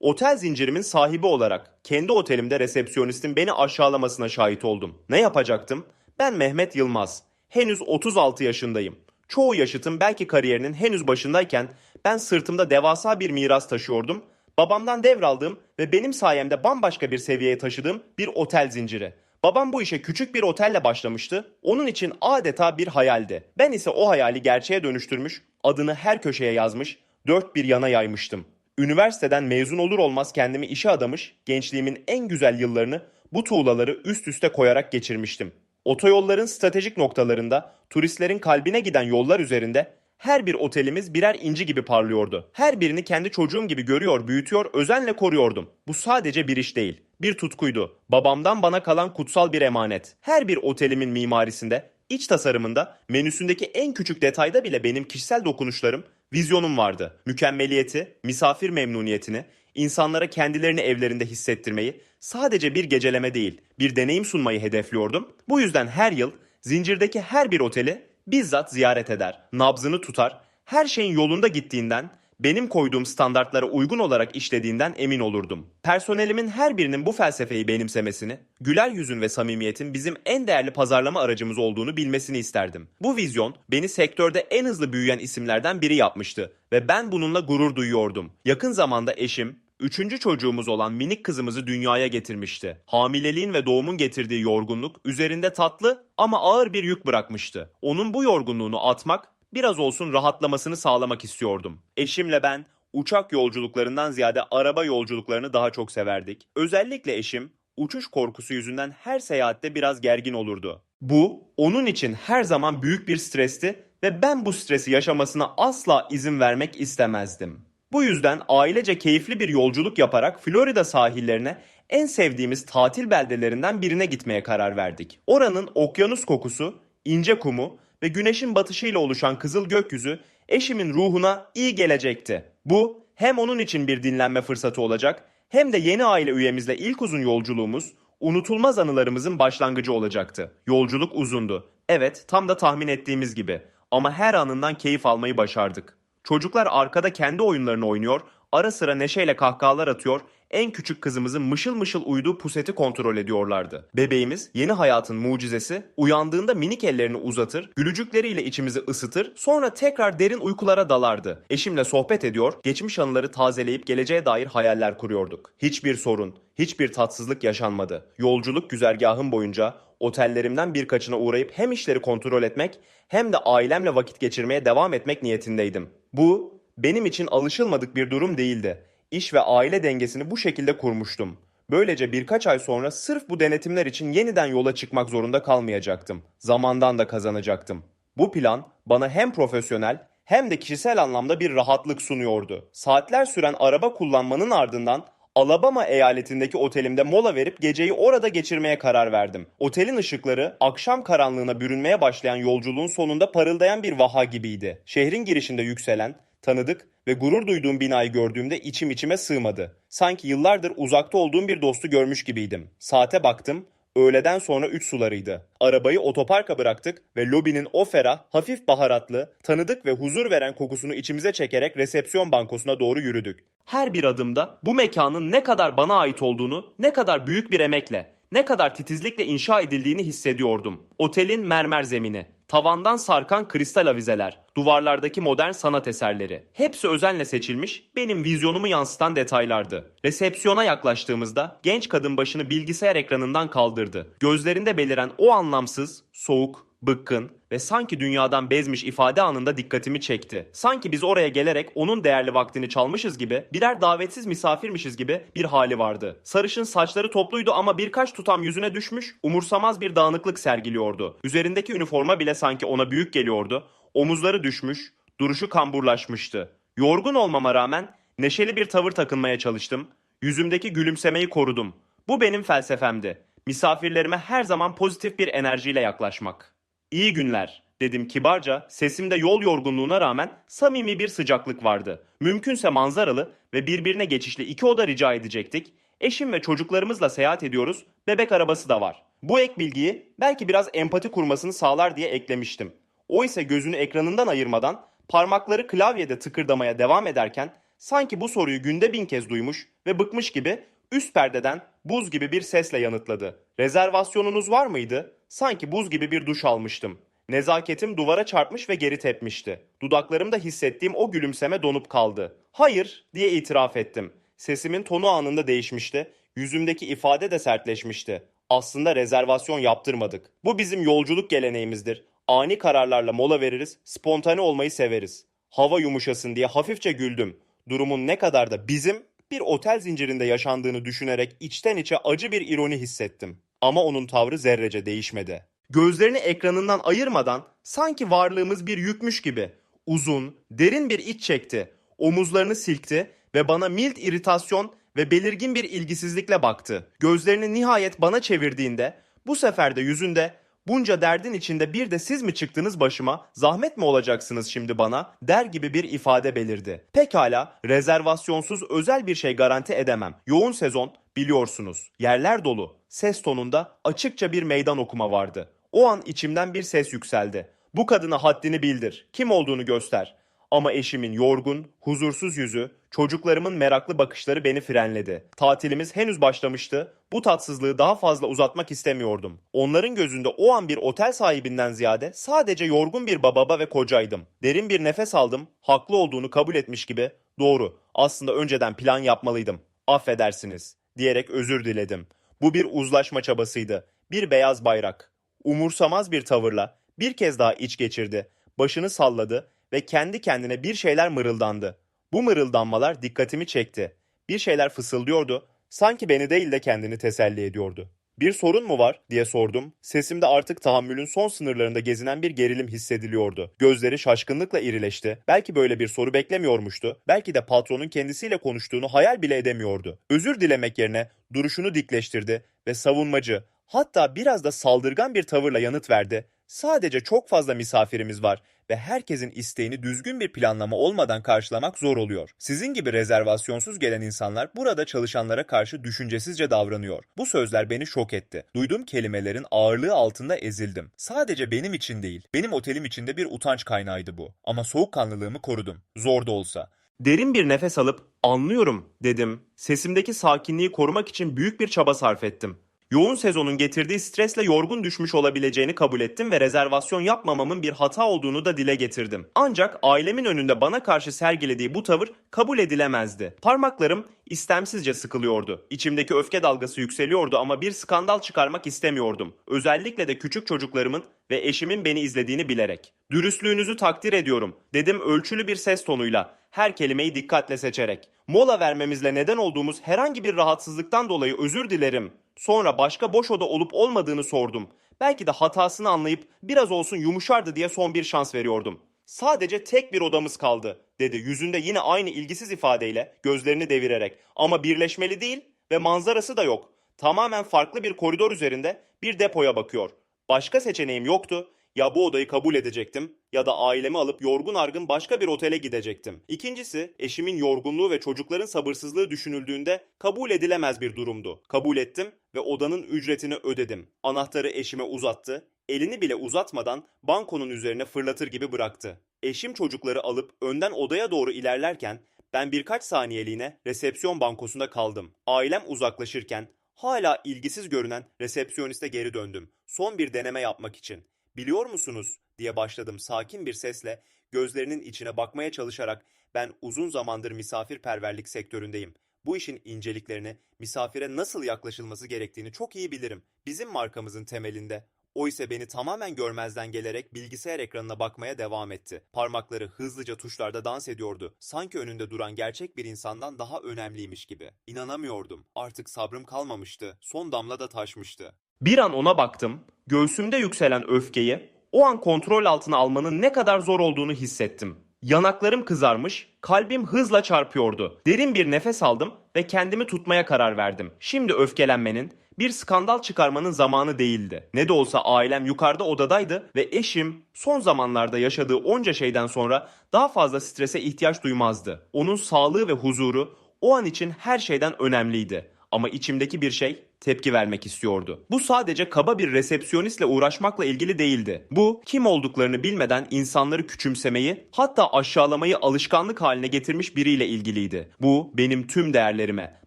Otel zincirimin sahibi olarak kendi otelimde resepsiyonistin beni aşağılamasına şahit oldum. Ne yapacaktım? Ben Mehmet Yılmaz. Henüz 36 yaşındayım. Çoğu yaşıtım belki kariyerinin henüz başındayken ben sırtımda devasa bir miras taşıyordum. Babamdan devraldığım ve benim sayemde bambaşka bir seviyeye taşıdığım bir otel zinciri. Babam bu işe küçük bir otelle başlamıştı. Onun için adeta bir hayaldi. Ben ise o hayali gerçeğe dönüştürmüş, adını her köşeye yazmış, dört bir yana yaymıştım. Üniversiteden mezun olur olmaz kendimi işe adamış, gençliğimin en güzel yıllarını bu tuğlaları üst üste koyarak geçirmiştim. Otoyolların stratejik noktalarında, turistlerin kalbine giden yollar üzerinde her bir otelimiz birer inci gibi parlıyordu. Her birini kendi çocuğum gibi görüyor, büyütüyor, özenle koruyordum. Bu sadece bir iş değil, bir tutkuydu. Babamdan bana kalan kutsal bir emanet. Her bir otelimin mimarisinde, iç tasarımında, menüsündeki en küçük detayda bile benim kişisel dokunuşlarım, vizyonum vardı. Mükemmeliyeti, misafir memnuniyetini, insanlara kendilerini evlerinde hissettirmeyi, sadece bir geceleme değil, bir deneyim sunmayı hedefliyordum. Bu yüzden her yıl zincirdeki her bir oteli bizzat ziyaret eder, nabzını tutar, her şeyin yolunda gittiğinden, benim koyduğum standartlara uygun olarak işlediğinden emin olurdum. Personelimin her birinin bu felsefeyi benimsemesini, güler yüzün ve samimiyetin bizim en değerli pazarlama aracımız olduğunu bilmesini isterdim. Bu vizyon beni sektörde en hızlı büyüyen isimlerden biri yapmıştı ve ben bununla gurur duyuyordum. Yakın zamanda eşim, Üçüncü çocuğumuz olan minik kızımızı dünyaya getirmişti. Hamileliğin ve doğumun getirdiği yorgunluk üzerinde tatlı ama ağır bir yük bırakmıştı. Onun bu yorgunluğunu atmak, biraz olsun rahatlamasını sağlamak istiyordum. Eşimle ben uçak yolculuklarından ziyade araba yolculuklarını daha çok severdik. Özellikle eşim uçuş korkusu yüzünden her seyahatte biraz gergin olurdu. Bu onun için her zaman büyük bir stresti ve ben bu stresi yaşamasına asla izin vermek istemezdim. Bu yüzden ailece keyifli bir yolculuk yaparak Florida sahillerine en sevdiğimiz tatil beldelerinden birine gitmeye karar verdik. Oranın okyanus kokusu, ince kumu ve güneşin batışıyla oluşan kızıl gökyüzü eşimin ruhuna iyi gelecekti. Bu hem onun için bir dinlenme fırsatı olacak hem de yeni aile üyemizle ilk uzun yolculuğumuz unutulmaz anılarımızın başlangıcı olacaktı. Yolculuk uzundu. Evet, tam da tahmin ettiğimiz gibi. Ama her anından keyif almayı başardık. Çocuklar arkada kendi oyunlarını oynuyor, ara sıra neşeyle kahkahalar atıyor, en küçük kızımızın mışıl mışıl uyuduğu puseti kontrol ediyorlardı. Bebeğimiz yeni hayatın mucizesi uyandığında minik ellerini uzatır, gülücükleriyle içimizi ısıtır, sonra tekrar derin uykulara dalardı. Eşimle sohbet ediyor, geçmiş anıları tazeleyip geleceğe dair hayaller kuruyorduk. Hiçbir sorun, hiçbir tatsızlık yaşanmadı. Yolculuk güzergahım boyunca otellerimden birkaçına uğrayıp hem işleri kontrol etmek hem de ailemle vakit geçirmeye devam etmek niyetindeydim. Bu benim için alışılmadık bir durum değildi. İş ve aile dengesini bu şekilde kurmuştum. Böylece birkaç ay sonra sırf bu denetimler için yeniden yola çıkmak zorunda kalmayacaktım. Zamandan da kazanacaktım. Bu plan bana hem profesyonel hem de kişisel anlamda bir rahatlık sunuyordu. Saatler süren araba kullanmanın ardından Alabama eyaletindeki otelimde mola verip geceyi orada geçirmeye karar verdim. Otelin ışıkları akşam karanlığına bürünmeye başlayan yolculuğun sonunda parıldayan bir vaha gibiydi. Şehrin girişinde yükselen, tanıdık ve gurur duyduğum binayı gördüğümde içim içime sığmadı. Sanki yıllardır uzakta olduğum bir dostu görmüş gibiydim. Saate baktım, Öğleden sonra 3 sularıydı. Arabayı otoparka bıraktık ve lobinin o ferah, hafif baharatlı, tanıdık ve huzur veren kokusunu içimize çekerek resepsiyon bankosuna doğru yürüdük. Her bir adımda bu mekanın ne kadar bana ait olduğunu, ne kadar büyük bir emekle, ne kadar titizlikle inşa edildiğini hissediyordum. Otelin mermer zemini, tavandan sarkan kristal avizeler, duvarlardaki modern sanat eserleri. Hepsi özenle seçilmiş, benim vizyonumu yansıtan detaylardı. Resepsiyona yaklaştığımızda genç kadın başını bilgisayar ekranından kaldırdı. Gözlerinde beliren o anlamsız, soğuk, bıkkın ve sanki dünyadan bezmiş ifade anında dikkatimi çekti. Sanki biz oraya gelerek onun değerli vaktini çalmışız gibi, birer davetsiz misafirmişiz gibi bir hali vardı. Sarışın saçları topluydu ama birkaç tutam yüzüne düşmüş, umursamaz bir dağınıklık sergiliyordu. Üzerindeki üniforma bile sanki ona büyük geliyordu. Omuzları düşmüş, duruşu kamburlaşmıştı. Yorgun olmama rağmen neşeli bir tavır takınmaya çalıştım. Yüzümdeki gülümsemeyi korudum. Bu benim felsefemdi. Misafirlerime her zaman pozitif bir enerjiyle yaklaşmak. İyi günler dedim kibarca. Sesimde yol yorgunluğuna rağmen samimi bir sıcaklık vardı. Mümkünse manzaralı ve birbirine geçişli iki oda rica edecektik. Eşim ve çocuklarımızla seyahat ediyoruz. Bebek arabası da var. Bu ek bilgiyi belki biraz empati kurmasını sağlar diye eklemiştim. O ise gözünü ekranından ayırmadan parmakları klavyede tıkırdamaya devam ederken sanki bu soruyu günde bin kez duymuş ve bıkmış gibi üst perdeden buz gibi bir sesle yanıtladı. Rezervasyonunuz var mıydı? Sanki buz gibi bir duş almıştım. Nezaketim duvara çarpmış ve geri tepmişti. Dudaklarımda hissettiğim o gülümseme donup kaldı. Hayır diye itiraf ettim. Sesimin tonu anında değişmişti. Yüzümdeki ifade de sertleşmişti. Aslında rezervasyon yaptırmadık. Bu bizim yolculuk geleneğimizdir. Ani kararlarla mola veririz, spontane olmayı severiz. Hava yumuşasın diye hafifçe güldüm. Durumun ne kadar da bizim bir otel zincirinde yaşandığını düşünerek içten içe acı bir ironi hissettim. Ama onun tavrı zerrece değişmedi. Gözlerini ekranından ayırmadan sanki varlığımız bir yükmüş gibi uzun, derin bir iç çekti. Omuzlarını silkti ve bana mild iritasyon ve belirgin bir ilgisizlikle baktı. Gözlerini nihayet bana çevirdiğinde bu sefer de yüzünde bunca derdin içinde bir de siz mi çıktınız başıma, zahmet mi olacaksınız şimdi bana der gibi bir ifade belirdi. Pekala, rezervasyonsuz özel bir şey garanti edemem. Yoğun sezon biliyorsunuz. Yerler dolu. Ses tonunda açıkça bir meydan okuma vardı. O an içimden bir ses yükseldi. Bu kadına haddini bildir. Kim olduğunu göster. Ama eşimin yorgun, huzursuz yüzü, çocuklarımın meraklı bakışları beni frenledi. Tatilimiz henüz başlamıştı. Bu tatsızlığı daha fazla uzatmak istemiyordum. Onların gözünde o an bir otel sahibinden ziyade sadece yorgun bir bababa ve kocaydım. Derin bir nefes aldım. Haklı olduğunu kabul etmiş gibi. Doğru. Aslında önceden plan yapmalıydım. Affedersiniz diyerek özür diledim. Bu bir uzlaşma çabasıydı. Bir beyaz bayrak. Umursamaz bir tavırla bir kez daha iç geçirdi. Başını salladı ve kendi kendine bir şeyler mırıldandı. Bu mırıldanmalar dikkatimi çekti. Bir şeyler fısıldıyordu. Sanki beni değil de kendini teselli ediyordu. Bir sorun mu var diye sordum. Sesimde artık tahammülün son sınırlarında gezinen bir gerilim hissediliyordu. Gözleri şaşkınlıkla irileşti. Belki böyle bir soru beklemiyormuştu. Belki de patronun kendisiyle konuştuğunu hayal bile edemiyordu. Özür dilemek yerine duruşunu dikleştirdi ve savunmacı, hatta biraz da saldırgan bir tavırla yanıt verdi. Sadece çok fazla misafirimiz var ve herkesin isteğini düzgün bir planlama olmadan karşılamak zor oluyor. Sizin gibi rezervasyonsuz gelen insanlar burada çalışanlara karşı düşüncesizce davranıyor. Bu sözler beni şok etti. Duyduğum kelimelerin ağırlığı altında ezildim. Sadece benim için değil, benim otelim için de bir utanç kaynağıydı bu. Ama soğukkanlılığımı korudum. Zor da olsa. Derin bir nefes alıp anlıyorum dedim. Sesimdeki sakinliği korumak için büyük bir çaba sarf ettim. Yoğun sezonun getirdiği stresle yorgun düşmüş olabileceğini kabul ettim ve rezervasyon yapmamamın bir hata olduğunu da dile getirdim. Ancak ailemin önünde bana karşı sergilediği bu tavır kabul edilemezdi. Parmaklarım istemsizce sıkılıyordu. İçimdeki öfke dalgası yükseliyordu ama bir skandal çıkarmak istemiyordum. Özellikle de küçük çocuklarımın ve eşimin beni izlediğini bilerek. Dürüstlüğünüzü takdir ediyorum dedim ölçülü bir ses tonuyla. Her kelimeyi dikkatle seçerek. Mola vermemizle neden olduğumuz herhangi bir rahatsızlıktan dolayı özür dilerim. Sonra başka boş oda olup olmadığını sordum. Belki de hatasını anlayıp biraz olsun yumuşardı diye son bir şans veriyordum. Sadece tek bir odamız kaldı dedi yüzünde yine aynı ilgisiz ifadeyle gözlerini devirerek. Ama birleşmeli değil ve manzarası da yok. Tamamen farklı bir koridor üzerinde bir depoya bakıyor. Başka seçeneğim yoktu. Ya bu odayı kabul edecektim ya da ailemi alıp yorgun argın başka bir otele gidecektim. İkincisi eşimin yorgunluğu ve çocukların sabırsızlığı düşünüldüğünde kabul edilemez bir durumdu. Kabul ettim ve odanın ücretini ödedim. Anahtarı eşime uzattı. Elini bile uzatmadan bankonun üzerine fırlatır gibi bıraktı. Eşim çocukları alıp önden odaya doğru ilerlerken ben birkaç saniyeliğine resepsiyon bankosunda kaldım. Ailem uzaklaşırken hala ilgisiz görünen resepsiyoniste geri döndüm. Son bir deneme yapmak için. Biliyor musunuz diye başladım sakin bir sesle gözlerinin içine bakmaya çalışarak ben uzun zamandır misafirperverlik sektöründeyim. Bu işin inceliklerini, misafire nasıl yaklaşılması gerektiğini çok iyi bilirim. Bizim markamızın temelinde. O ise beni tamamen görmezden gelerek bilgisayar ekranına bakmaya devam etti. Parmakları hızlıca tuşlarda dans ediyordu. Sanki önünde duran gerçek bir insandan daha önemliymiş gibi. İnanamıyordum. Artık sabrım kalmamıştı. Son damla da taşmıştı. Bir an ona baktım. Göğsümde yükselen öfkeyi o an kontrol altına almanın ne kadar zor olduğunu hissettim. Yanaklarım kızarmış, kalbim hızla çarpıyordu. Derin bir nefes aldım ve kendimi tutmaya karar verdim. Şimdi öfkelenmenin, bir skandal çıkarmanın zamanı değildi. Ne de olsa ailem yukarıda odadaydı ve eşim son zamanlarda yaşadığı onca şeyden sonra daha fazla strese ihtiyaç duymazdı. Onun sağlığı ve huzuru o an için her şeyden önemliydi. Ama içimdeki bir şey tepki vermek istiyordu. Bu sadece kaba bir resepsiyonistle uğraşmakla ilgili değildi. Bu kim olduklarını bilmeden insanları küçümsemeyi hatta aşağılamayı alışkanlık haline getirmiş biriyle ilgiliydi. Bu benim tüm değerlerime,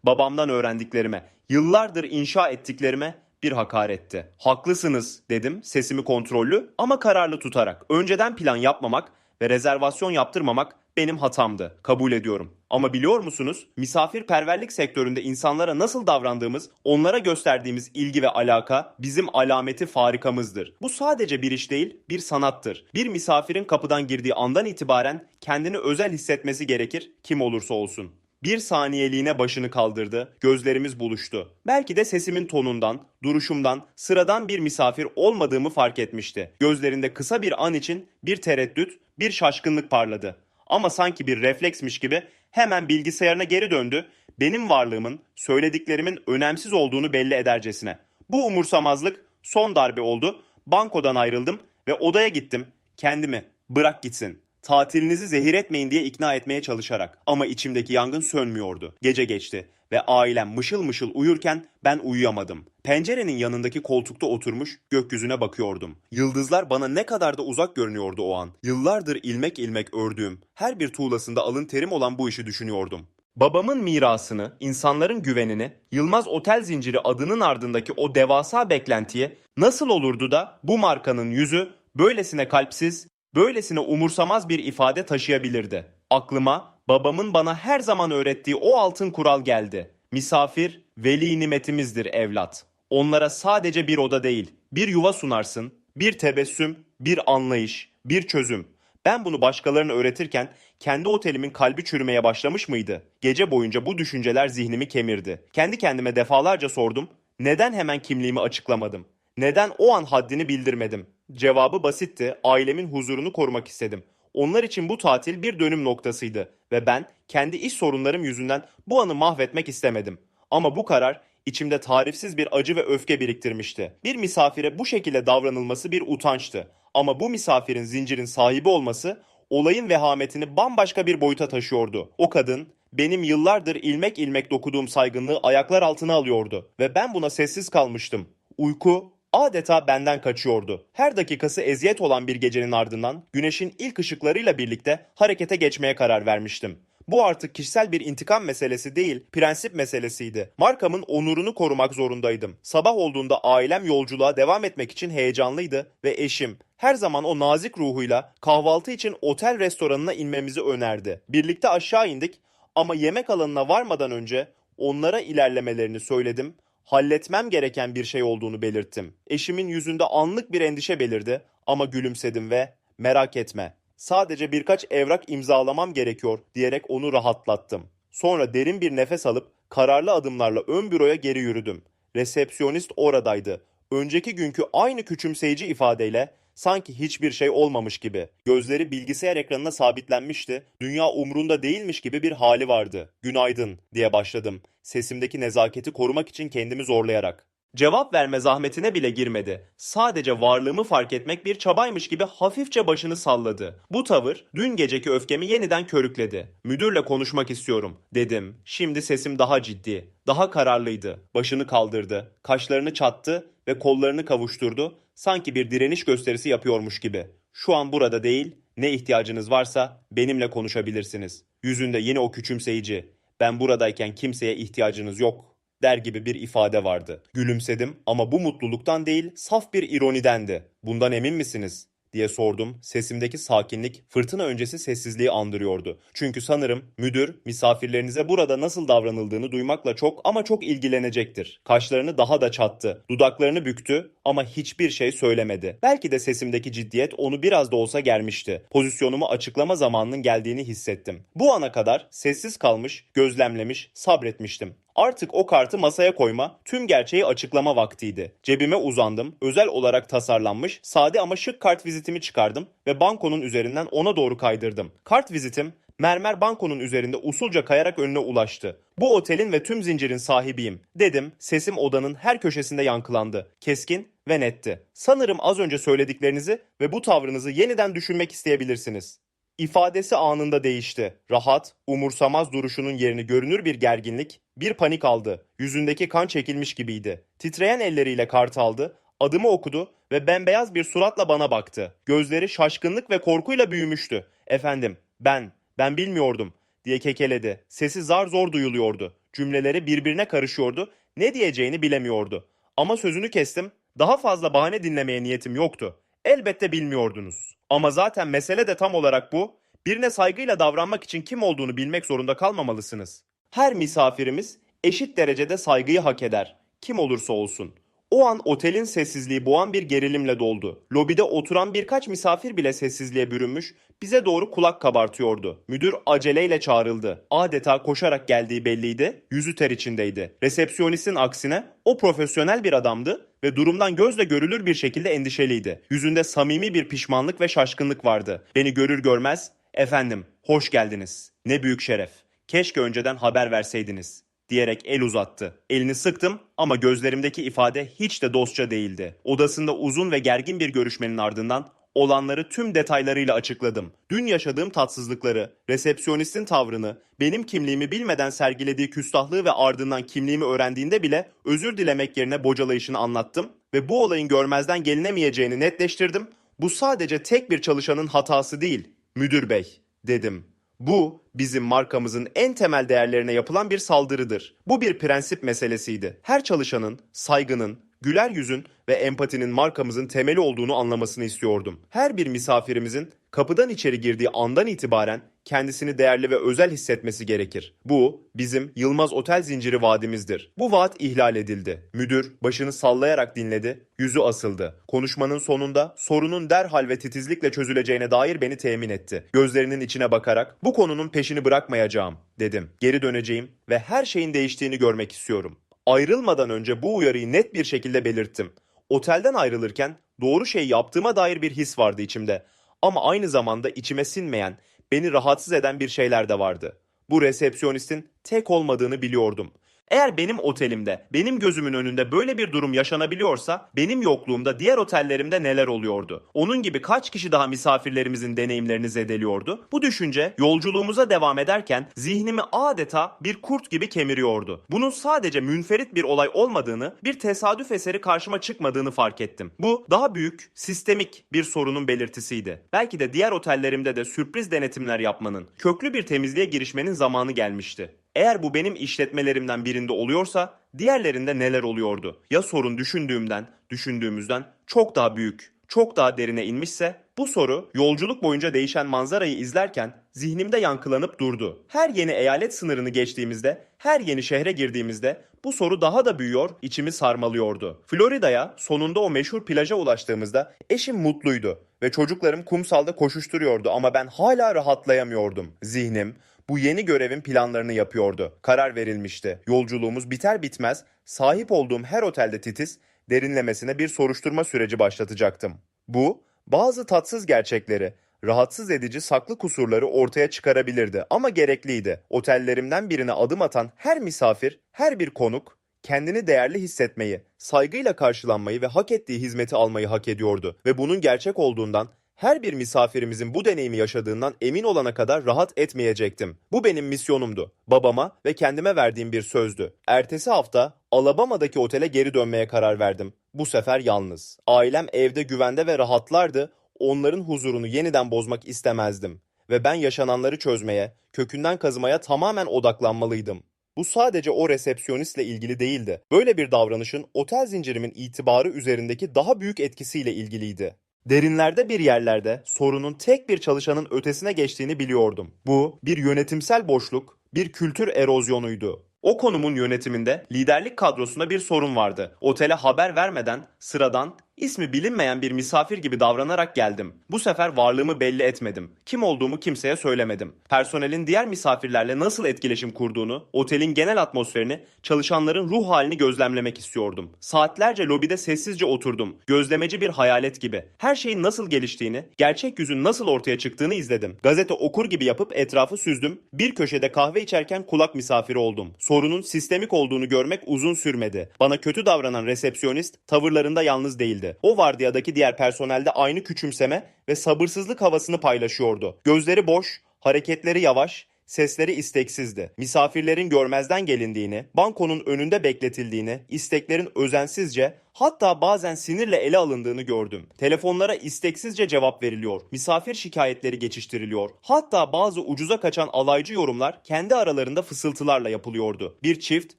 babamdan öğrendiklerime, yıllardır inşa ettiklerime bir hakaretti. Haklısınız dedim sesimi kontrollü ama kararlı tutarak. Önceden plan yapmamak ve rezervasyon yaptırmamak benim hatamdı. Kabul ediyorum. Ama biliyor musunuz? Misafirperverlik sektöründe insanlara nasıl davrandığımız, onlara gösterdiğimiz ilgi ve alaka bizim alameti farikamızdır. Bu sadece bir iş değil, bir sanattır. Bir misafirin kapıdan girdiği andan itibaren kendini özel hissetmesi gerekir kim olursa olsun. Bir saniyeliğine başını kaldırdı, gözlerimiz buluştu. Belki de sesimin tonundan, duruşumdan sıradan bir misafir olmadığımı fark etmişti. Gözlerinde kısa bir an için bir tereddüt, bir şaşkınlık parladı. Ama sanki bir refleksmiş gibi hemen bilgisayarına geri döndü. Benim varlığımın, söylediklerimin önemsiz olduğunu belli edercesine. Bu umursamazlık son darbe oldu. Bankodan ayrıldım ve odaya gittim. Kendimi bırak gitsin. Tatilinizi zehir etmeyin diye ikna etmeye çalışarak. Ama içimdeki yangın sönmüyordu. Gece geçti ve ailem mışıl mışıl uyurken ben uyuyamadım. Pencerenin yanındaki koltukta oturmuş gökyüzüne bakıyordum. Yıldızlar bana ne kadar da uzak görünüyordu o an. Yıllardır ilmek ilmek ördüğüm, her bir tuğlasında alın terim olan bu işi düşünüyordum. Babamın mirasını, insanların güvenini, Yılmaz Otel Zinciri adının ardındaki o devasa beklentiye nasıl olurdu da bu markanın yüzü böylesine kalpsiz, böylesine umursamaz bir ifade taşıyabilirdi. Aklıma babamın bana her zaman öğrettiği o altın kural geldi. Misafir veli nimetimizdir evlat. Onlara sadece bir oda değil, bir yuva sunarsın, bir tebessüm, bir anlayış, bir çözüm. Ben bunu başkalarına öğretirken kendi otelimin kalbi çürümeye başlamış mıydı? Gece boyunca bu düşünceler zihnimi kemirdi. Kendi kendime defalarca sordum. Neden hemen kimliğimi açıklamadım? Neden o an haddini bildirmedim? Cevabı basitti. Ailemin huzurunu korumak istedim. Onlar için bu tatil bir dönüm noktasıydı ve ben kendi iş sorunlarım yüzünden bu anı mahvetmek istemedim. Ama bu karar içimde tarifsiz bir acı ve öfke biriktirmişti. Bir misafire bu şekilde davranılması bir utançtı. Ama bu misafirin zincirin sahibi olması olayın vehametini bambaşka bir boyuta taşıyordu. O kadın benim yıllardır ilmek ilmek dokuduğum saygınlığı ayaklar altına alıyordu ve ben buna sessiz kalmıştım. Uyku adeta benden kaçıyordu. Her dakikası eziyet olan bir gecenin ardından güneşin ilk ışıklarıyla birlikte harekete geçmeye karar vermiştim. Bu artık kişisel bir intikam meselesi değil, prensip meselesiydi. Markamın onurunu korumak zorundaydım. Sabah olduğunda ailem yolculuğa devam etmek için heyecanlıydı ve eşim her zaman o nazik ruhuyla kahvaltı için otel restoranına inmemizi önerdi. Birlikte aşağı indik ama yemek alanına varmadan önce onlara ilerlemelerini söyledim halletmem gereken bir şey olduğunu belirttim. Eşimin yüzünde anlık bir endişe belirdi ama gülümsedim ve merak etme. Sadece birkaç evrak imzalamam gerekiyor diyerek onu rahatlattım. Sonra derin bir nefes alıp kararlı adımlarla ön büroya geri yürüdüm. Resepsiyonist oradaydı. Önceki günkü aynı küçümseyici ifadeyle sanki hiçbir şey olmamış gibi. Gözleri bilgisayar ekranına sabitlenmişti. Dünya umrunda değilmiş gibi bir hali vardı. Günaydın diye başladım. Sesimdeki nezaketi korumak için kendimi zorlayarak. Cevap verme zahmetine bile girmedi. Sadece varlığımı fark etmek bir çabaymış gibi hafifçe başını salladı. Bu tavır dün geceki öfkemi yeniden körükledi. Müdürle konuşmak istiyorum dedim. Şimdi sesim daha ciddi, daha kararlıydı. Başını kaldırdı, kaşlarını çattı ve kollarını kavuşturdu. Sanki bir direniş gösterisi yapıyormuş gibi. Şu an burada değil, ne ihtiyacınız varsa benimle konuşabilirsiniz. Yüzünde yine o küçümseyici. Ben buradayken kimseye ihtiyacınız yok der gibi bir ifade vardı. Gülümsedim ama bu mutluluktan değil, saf bir ironidendi. Bundan emin misiniz? Diye sordum. Sesimdeki sakinlik fırtına öncesi sessizliği andırıyordu. Çünkü sanırım müdür misafirlerinize burada nasıl davranıldığını duymakla çok ama çok ilgilenecektir. Kaşlarını daha da çattı. Dudaklarını büktü ama hiçbir şey söylemedi. Belki de sesimdeki ciddiyet onu biraz da olsa germişti. Pozisyonumu açıklama zamanının geldiğini hissettim. Bu ana kadar sessiz kalmış, gözlemlemiş, sabretmiştim. Artık o kartı masaya koyma, tüm gerçeği açıklama vaktiydi. Cebime uzandım, özel olarak tasarlanmış, sade ama şık kart vizitimi çıkardım ve bankonun üzerinden ona doğru kaydırdım. Kart vizitim mermer bankonun üzerinde usulca kayarak önüne ulaştı. Bu otelin ve tüm zincirin sahibiyim dedim. Sesim odanın her köşesinde yankılandı. Keskin ve netti. Sanırım az önce söylediklerinizi ve bu tavrınızı yeniden düşünmek isteyebilirsiniz. İfadesi anında değişti. Rahat, umursamaz duruşunun yerini görünür bir gerginlik, bir panik aldı. Yüzündeki kan çekilmiş gibiydi. Titreyen elleriyle kartı aldı, adımı okudu ve bembeyaz bir suratla bana baktı. Gözleri şaşkınlık ve korkuyla büyümüştü. Efendim, ben, ben bilmiyordum diye kekeledi. Sesi zar zor duyuluyordu. Cümleleri birbirine karışıyordu. Ne diyeceğini bilemiyordu. Ama sözünü kestim. Daha fazla bahane dinlemeye niyetim yoktu. Elbette bilmiyordunuz. Ama zaten mesele de tam olarak bu. Birine saygıyla davranmak için kim olduğunu bilmek zorunda kalmamalısınız. Her misafirimiz eşit derecede saygıyı hak eder. Kim olursa olsun. O an otelin sessizliği boğan bir gerilimle doldu. Lobide oturan birkaç misafir bile sessizliğe bürünmüş, bize doğru kulak kabartıyordu. Müdür aceleyle çağrıldı. Adeta koşarak geldiği belliydi, yüzü ter içindeydi. Resepsiyonistin aksine o profesyonel bir adamdı ve durumdan gözle görülür bir şekilde endişeliydi. Yüzünde samimi bir pişmanlık ve şaşkınlık vardı. Beni görür görmez, efendim, hoş geldiniz. Ne büyük şeref. Keşke önceden haber verseydiniz diyerek el uzattı. Elini sıktım ama gözlerimdeki ifade hiç de dostça değildi. Odasında uzun ve gergin bir görüşmenin ardından olanları tüm detaylarıyla açıkladım. Dün yaşadığım tatsızlıkları, resepsiyonistin tavrını, benim kimliğimi bilmeden sergilediği küstahlığı ve ardından kimliğimi öğrendiğinde bile özür dilemek yerine bocalayışını anlattım ve bu olayın görmezden gelinemeyeceğini netleştirdim. Bu sadece tek bir çalışanın hatası değil, müdür bey dedim. Bu bizim markamızın en temel değerlerine yapılan bir saldırıdır. Bu bir prensip meselesiydi. Her çalışanın saygının, güler yüzün ve empatinin markamızın temeli olduğunu anlamasını istiyordum. Her bir misafirimizin kapıdan içeri girdiği andan itibaren kendisini değerli ve özel hissetmesi gerekir. Bu bizim Yılmaz Otel Zinciri vaadimizdir. Bu vaat ihlal edildi. Müdür başını sallayarak dinledi, yüzü asıldı. Konuşmanın sonunda sorunun derhal ve titizlikle çözüleceğine dair beni temin etti. Gözlerinin içine bakarak bu konunun peşini bırakmayacağım dedim. Geri döneceğim ve her şeyin değiştiğini görmek istiyorum. Ayrılmadan önce bu uyarıyı net bir şekilde belirttim. Otelden ayrılırken doğru şey yaptığıma dair bir his vardı içimde. Ama aynı zamanda içime sinmeyen, beni rahatsız eden bir şeyler de vardı. Bu resepsiyonistin tek olmadığını biliyordum. Eğer benim otelimde, benim gözümün önünde böyle bir durum yaşanabiliyorsa, benim yokluğumda diğer otellerimde neler oluyordu? Onun gibi kaç kişi daha misafirlerimizin deneyimlerini zedeliyordu? Bu düşünce yolculuğumuza devam ederken zihnimi adeta bir kurt gibi kemiriyordu. Bunun sadece münferit bir olay olmadığını, bir tesadüf eseri karşıma çıkmadığını fark ettim. Bu daha büyük, sistemik bir sorunun belirtisiydi. Belki de diğer otellerimde de sürpriz denetimler yapmanın, köklü bir temizliğe girişmenin zamanı gelmişti. Eğer bu benim işletmelerimden birinde oluyorsa diğerlerinde neler oluyordu? Ya sorun düşündüğümden, düşündüğümüzden çok daha büyük, çok daha derine inmişse bu soru yolculuk boyunca değişen manzarayı izlerken zihnimde yankılanıp durdu. Her yeni eyalet sınırını geçtiğimizde, her yeni şehre girdiğimizde bu soru daha da büyüyor, içimi sarmalıyordu. Florida'ya sonunda o meşhur plaja ulaştığımızda eşim mutluydu ve çocuklarım kumsalda koşuşturuyordu ama ben hala rahatlayamıyordum. Zihnim bu yeni görevin planlarını yapıyordu. Karar verilmişti. Yolculuğumuz biter bitmez sahip olduğum her otelde titiz, derinlemesine bir soruşturma süreci başlatacaktım. Bu bazı tatsız gerçekleri, rahatsız edici saklı kusurları ortaya çıkarabilirdi ama gerekliydi. Otellerimden birine adım atan her misafir, her bir konuk kendini değerli hissetmeyi, saygıyla karşılanmayı ve hak ettiği hizmeti almayı hak ediyordu ve bunun gerçek olduğundan her bir misafirimizin bu deneyimi yaşadığından emin olana kadar rahat etmeyecektim. Bu benim misyonumdu. Babama ve kendime verdiğim bir sözdü. Ertesi hafta Alabama'daki otele geri dönmeye karar verdim. Bu sefer yalnız. Ailem evde güvende ve rahatlardı. Onların huzurunu yeniden bozmak istemezdim. Ve ben yaşananları çözmeye, kökünden kazımaya tamamen odaklanmalıydım. Bu sadece o resepsiyonistle ilgili değildi. Böyle bir davranışın otel zincirimin itibarı üzerindeki daha büyük etkisiyle ilgiliydi. Derinlerde bir yerlerde sorunun tek bir çalışanın ötesine geçtiğini biliyordum. Bu bir yönetimsel boşluk, bir kültür erozyonuydu. O konumun yönetiminde liderlik kadrosunda bir sorun vardı. Otele haber vermeden sıradan, ismi bilinmeyen bir misafir gibi davranarak geldim. Bu sefer varlığımı belli etmedim. Kim olduğumu kimseye söylemedim. Personelin diğer misafirlerle nasıl etkileşim kurduğunu, otelin genel atmosferini, çalışanların ruh halini gözlemlemek istiyordum. Saatlerce lobide sessizce oturdum. Gözlemeci bir hayalet gibi. Her şeyin nasıl geliştiğini, gerçek yüzün nasıl ortaya çıktığını izledim. Gazete okur gibi yapıp etrafı süzdüm. Bir köşede kahve içerken kulak misafiri oldum. Sorunun sistemik olduğunu görmek uzun sürmedi. Bana kötü davranan resepsiyonist tavırlarında yalnız değildi. O vardiyadaki diğer personelde aynı küçümseme ve sabırsızlık havasını paylaşıyordu. Gözleri boş, hareketleri yavaş, Sesleri isteksizdi. Misafirlerin görmezden gelindiğini, bankonun önünde bekletildiğini, isteklerin özensizce hatta bazen sinirle ele alındığını gördüm. Telefonlara isteksizce cevap veriliyor. Misafir şikayetleri geçiştiriliyor. Hatta bazı ucuza kaçan alaycı yorumlar kendi aralarında fısıltılarla yapılıyordu. Bir çift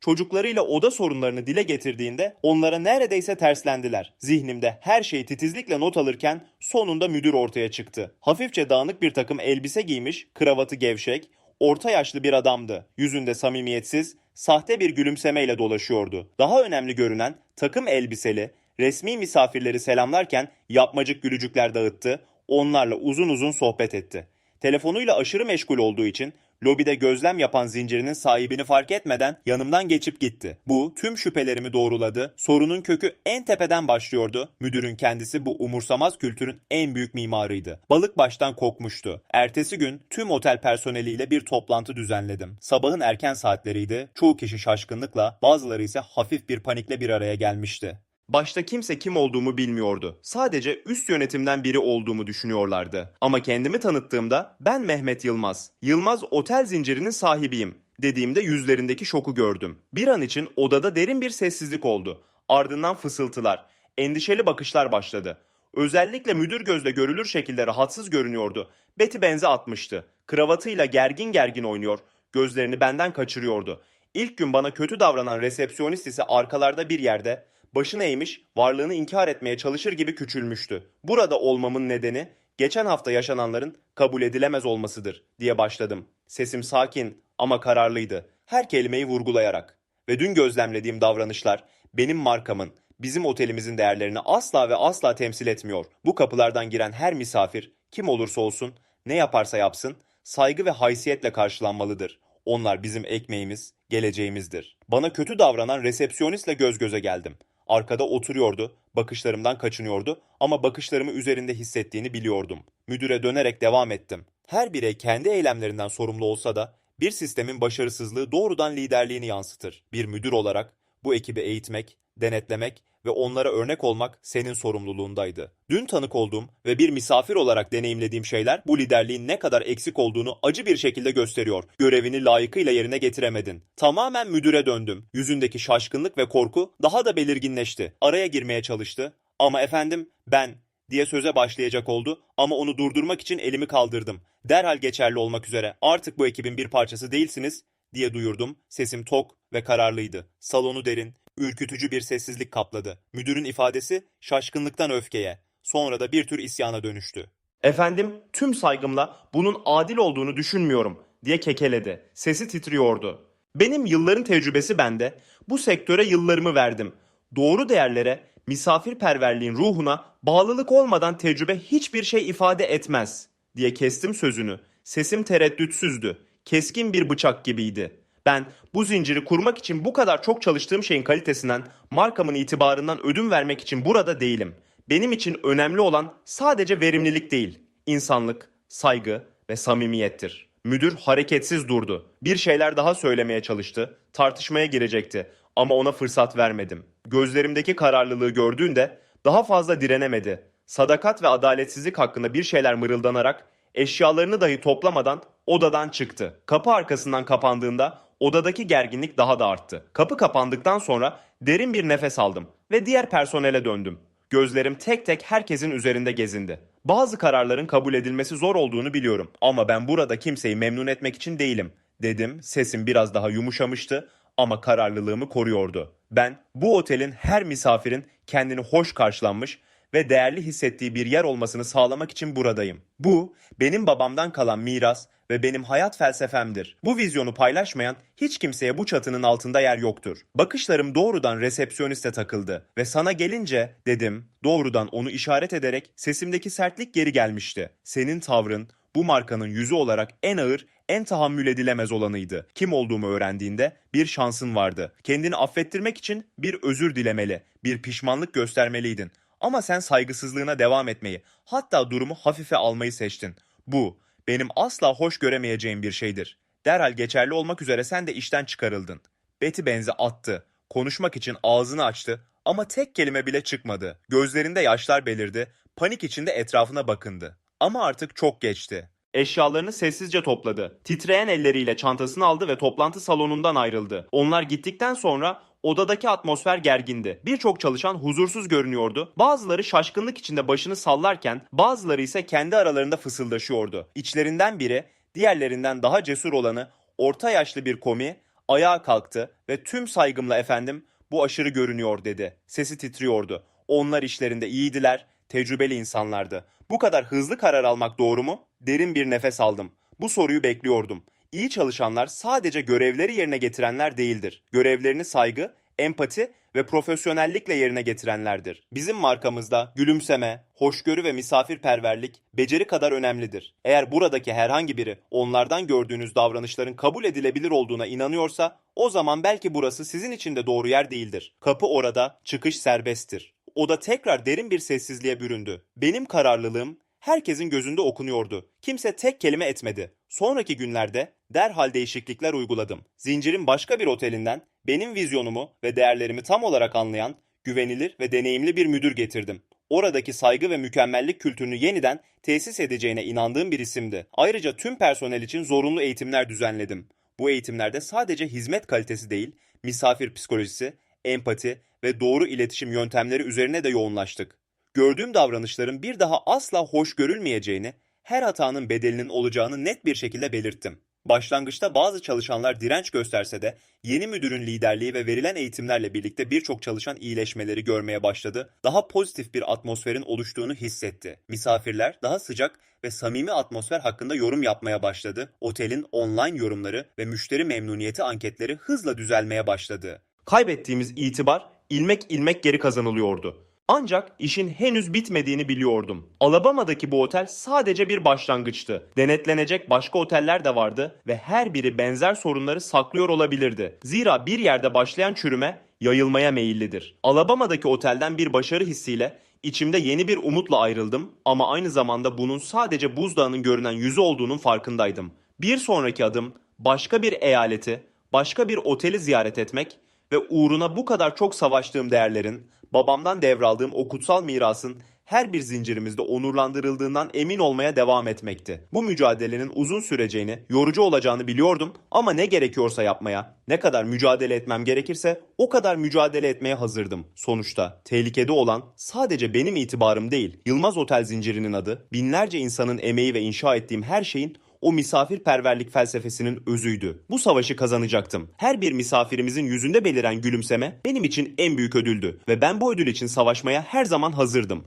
çocuklarıyla oda sorunlarını dile getirdiğinde onlara neredeyse terslendiler. Zihnimde her şeyi titizlikle not alırken sonunda müdür ortaya çıktı. Hafifçe dağınık bir takım elbise giymiş, kravatı gevşek, orta yaşlı bir adamdı. Yüzünde samimiyetsiz, sahte bir gülümsemeyle dolaşıyordu. Daha önemli görünen takım elbiseli, resmi misafirleri selamlarken yapmacık gülücükler dağıttı, onlarla uzun uzun sohbet etti. Telefonuyla aşırı meşgul olduğu için lobide gözlem yapan zincirinin sahibini fark etmeden yanımdan geçip gitti. Bu tüm şüphelerimi doğruladı. Sorunun kökü en tepeden başlıyordu. Müdürün kendisi bu umursamaz kültürün en büyük mimarıydı. Balık baştan kokmuştu. Ertesi gün tüm otel personeliyle bir toplantı düzenledim. Sabahın erken saatleriydi. Çoğu kişi şaşkınlıkla, bazıları ise hafif bir panikle bir araya gelmişti. Başta kimse kim olduğumu bilmiyordu. Sadece üst yönetimden biri olduğumu düşünüyorlardı. Ama kendimi tanıttığımda ben Mehmet Yılmaz. Yılmaz otel zincirinin sahibiyim dediğimde yüzlerindeki şoku gördüm. Bir an için odada derin bir sessizlik oldu. Ardından fısıltılar, endişeli bakışlar başladı. Özellikle müdür gözle görülür şekilde rahatsız görünüyordu. Beti benze atmıştı. Kravatıyla gergin gergin oynuyor. Gözlerini benden kaçırıyordu. İlk gün bana kötü davranan resepsiyonist ise arkalarda bir yerde başını eğmiş, varlığını inkar etmeye çalışır gibi küçülmüştü. Burada olmamın nedeni geçen hafta yaşananların kabul edilemez olmasıdır diye başladım. Sesim sakin ama kararlıydı. Her kelimeyi vurgulayarak. Ve dün gözlemlediğim davranışlar benim markamın, bizim otelimizin değerlerini asla ve asla temsil etmiyor. Bu kapılardan giren her misafir kim olursa olsun, ne yaparsa yapsın saygı ve haysiyetle karşılanmalıdır. Onlar bizim ekmeğimiz, geleceğimizdir. Bana kötü davranan resepsiyonistle göz göze geldim. Arkada oturuyordu, bakışlarımdan kaçınıyordu ama bakışlarımı üzerinde hissettiğini biliyordum. Müdüre dönerek devam ettim. Her birey kendi eylemlerinden sorumlu olsa da bir sistemin başarısızlığı doğrudan liderliğini yansıtır. Bir müdür olarak bu ekibi eğitmek, denetlemek ve onlara örnek olmak senin sorumluluğundaydı. Dün tanık olduğum ve bir misafir olarak deneyimlediğim şeyler bu liderliğin ne kadar eksik olduğunu acı bir şekilde gösteriyor. Görevini layıkıyla yerine getiremedin. Tamamen müdüre döndüm. Yüzündeki şaşkınlık ve korku daha da belirginleşti. Araya girmeye çalıştı. Ama efendim ben diye söze başlayacak oldu ama onu durdurmak için elimi kaldırdım. Derhal geçerli olmak üzere artık bu ekibin bir parçası değilsiniz diye duyurdum. Sesim tok ve kararlıydı. Salonu derin, ürkütücü bir sessizlik kapladı. Müdürün ifadesi şaşkınlıktan öfkeye, sonra da bir tür isyana dönüştü. Efendim, tüm saygımla bunun adil olduğunu düşünmüyorum diye kekeledi. Sesi titriyordu. Benim yılların tecrübesi bende. Bu sektöre yıllarımı verdim. Doğru değerlere, misafirperverliğin ruhuna bağlılık olmadan tecrübe hiçbir şey ifade etmez diye kestim sözünü. Sesim tereddütsüzdü. Keskin bir bıçak gibiydi. Ben bu zinciri kurmak için bu kadar çok çalıştığım şeyin kalitesinden, markamın itibarından ödün vermek için burada değilim. Benim için önemli olan sadece verimlilik değil, insanlık, saygı ve samimiyettir. Müdür hareketsiz durdu. Bir şeyler daha söylemeye çalıştı. Tartışmaya girecekti ama ona fırsat vermedim. Gözlerimdeki kararlılığı gördüğünde daha fazla direnemedi. Sadakat ve adaletsizlik hakkında bir şeyler mırıldanarak eşyalarını dahi toplamadan odadan çıktı. Kapı arkasından kapandığında odadaki gerginlik daha da arttı. Kapı kapandıktan sonra derin bir nefes aldım ve diğer personele döndüm. Gözlerim tek tek herkesin üzerinde gezindi. Bazı kararların kabul edilmesi zor olduğunu biliyorum ama ben burada kimseyi memnun etmek için değilim dedim. Sesim biraz daha yumuşamıştı ama kararlılığımı koruyordu. Ben bu otelin her misafirin kendini hoş karşılanmış ve değerli hissettiği bir yer olmasını sağlamak için buradayım. Bu benim babamdan kalan miras ve benim hayat felsefemdir. Bu vizyonu paylaşmayan hiç kimseye bu çatının altında yer yoktur. Bakışlarım doğrudan resepsiyoniste takıldı ve sana gelince dedim doğrudan onu işaret ederek sesimdeki sertlik geri gelmişti. Senin tavrın bu markanın yüzü olarak en ağır, en tahammül edilemez olanıydı. Kim olduğumu öğrendiğinde bir şansın vardı. Kendini affettirmek için bir özür dilemeli, bir pişmanlık göstermeliydin. Ama sen saygısızlığına devam etmeyi, hatta durumu hafife almayı seçtin. Bu benim asla hoş göremeyeceğim bir şeydir. Derhal geçerli olmak üzere sen de işten çıkarıldın. Betty benzi attı. Konuşmak için ağzını açtı Ama tek kelime bile çıkmadı. Gözlerinde yaşlar belirdi, panik içinde etrafına bakındı. Ama artık çok geçti. Eşyalarını sessizce topladı. Titreyen elleriyle çantasını aldı ve toplantı salonundan ayrıldı. Onlar gittikten sonra odadaki atmosfer gergindi. Birçok çalışan huzursuz görünüyordu. Bazıları şaşkınlık içinde başını sallarken bazıları ise kendi aralarında fısıldaşıyordu. İçlerinden biri diğerlerinden daha cesur olanı orta yaşlı bir komi ayağa kalktı ve tüm saygımla efendim bu aşırı görünüyor dedi. Sesi titriyordu. Onlar işlerinde iyiydiler, tecrübeli insanlardı. Bu kadar hızlı karar almak doğru mu? Derin bir nefes aldım. Bu soruyu bekliyordum. İyi çalışanlar sadece görevleri yerine getirenler değildir. Görevlerini saygı, empati ve profesyonellikle yerine getirenlerdir. Bizim markamızda gülümseme, hoşgörü ve misafirperverlik beceri kadar önemlidir. Eğer buradaki herhangi biri onlardan gördüğünüz davranışların kabul edilebilir olduğuna inanıyorsa o zaman belki burası sizin için de doğru yer değildir. Kapı orada, çıkış serbesttir. Oda tekrar derin bir sessizliğe büründü. Benim kararlılığım herkesin gözünde okunuyordu. Kimse tek kelime etmedi. Sonraki günlerde derhal değişiklikler uyguladım. Zincirin başka bir otelinden benim vizyonumu ve değerlerimi tam olarak anlayan, güvenilir ve deneyimli bir müdür getirdim. Oradaki saygı ve mükemmellik kültürünü yeniden tesis edeceğine inandığım bir isimdi. Ayrıca tüm personel için zorunlu eğitimler düzenledim. Bu eğitimlerde sadece hizmet kalitesi değil, misafir psikolojisi, empati ve doğru iletişim yöntemleri üzerine de yoğunlaştık. Gördüğüm davranışların bir daha asla hoş görülmeyeceğini, her hatanın bedelinin olacağını net bir şekilde belirttim. Başlangıçta bazı çalışanlar direnç gösterse de yeni müdürün liderliği ve verilen eğitimlerle birlikte birçok çalışan iyileşmeleri görmeye başladı. Daha pozitif bir atmosferin oluştuğunu hissetti. Misafirler daha sıcak ve samimi atmosfer hakkında yorum yapmaya başladı. Otelin online yorumları ve müşteri memnuniyeti anketleri hızla düzelmeye başladı. Kaybettiğimiz itibar ilmek ilmek geri kazanılıyordu. Ancak işin henüz bitmediğini biliyordum. Alabama'daki bu otel sadece bir başlangıçtı. Denetlenecek başka oteller de vardı ve her biri benzer sorunları saklıyor olabilirdi. Zira bir yerde başlayan çürüme yayılmaya meyillidir. Alabama'daki otelden bir başarı hissiyle içimde yeni bir umutla ayrıldım ama aynı zamanda bunun sadece buzdağının görünen yüzü olduğunun farkındaydım. Bir sonraki adım başka bir eyaleti, başka bir oteli ziyaret etmek ve uğruna bu kadar çok savaştığım değerlerin, babamdan devraldığım o kutsal mirasın her bir zincirimizde onurlandırıldığından emin olmaya devam etmekti. Bu mücadelenin uzun süreceğini, yorucu olacağını biliyordum ama ne gerekiyorsa yapmaya, ne kadar mücadele etmem gerekirse o kadar mücadele etmeye hazırdım. Sonuçta tehlikede olan sadece benim itibarım değil, Yılmaz Otel zincirinin adı, binlerce insanın emeği ve inşa ettiğim her şeyin o misafirperverlik felsefesinin özüydü. Bu savaşı kazanacaktım. Her bir misafirimizin yüzünde beliren gülümseme benim için en büyük ödüldü ve ben bu ödül için savaşmaya her zaman hazırdım.